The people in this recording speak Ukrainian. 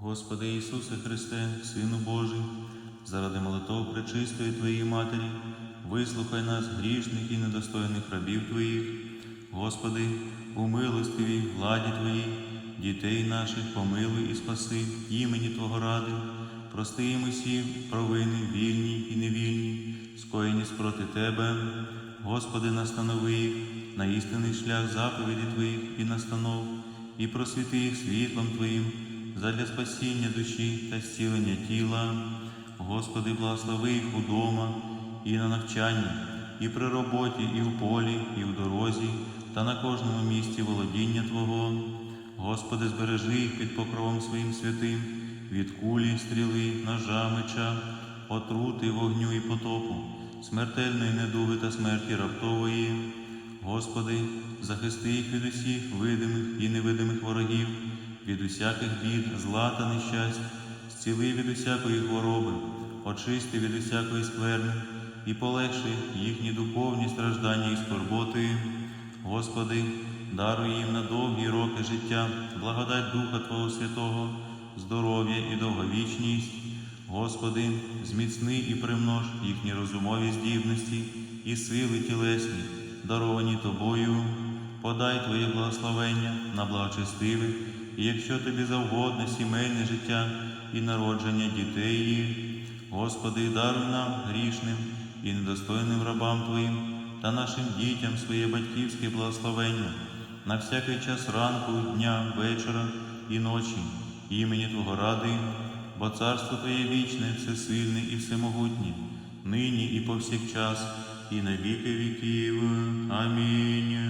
Господи Ісусе Христе, Сину Божий, заради молитов пречистої Твоєї Матері, вислухай нас, грішних і недостойних рабів Твоїх. Господи, у милостивій владі Твоїй, дітей наших помилуй і спаси, імені Твого ради, прости їм усі провини, вільні і невільні, скоєні спроти Тебе. Господи, настанови їх на істинний шлях заповіді Твоїх і настанов, і просвіти їх світлом Твоїм задля спасіння душі та зцілення тіла. Господи, благослови їх удома і на навчанні, і при роботі, і в полі, і в дорозі, та на кожному місці володіння Твого. Господи, збережи їх під покровом своїм святим, від кулі, стріли, ножа, меча, отрути, вогню і потопу, смертельної недуги та смерті раптової. Господи, захисти їх від усіх видимих і невидимих ворогів, від усяких бід, зла та нещасть, зціли від усякої хвороби, очисти від усякої скверни і полегши їхні духовні страждання і скорботи. Господи, даруй їм на довгі роки життя, благодать Духа Твого Святого, здоров'я і довговічність. Господи, зміцни і примнож їхні розумові здібності і сили тілесні, даровані Тобою, подай Твоє благословення на благочестивих, і якщо тобі завгодно сімейне життя і народження дітей їх. Господи, даруй нам грішним і недостойним рабам Твоїм та нашим дітям своє батьківське благословення на всякий час ранку, дня, вечора і ночі, імені Твого ради, бо царство Твоє вічне, всесильне і всемогутнє, нині і повсякчас, і на віки віків. Амінь.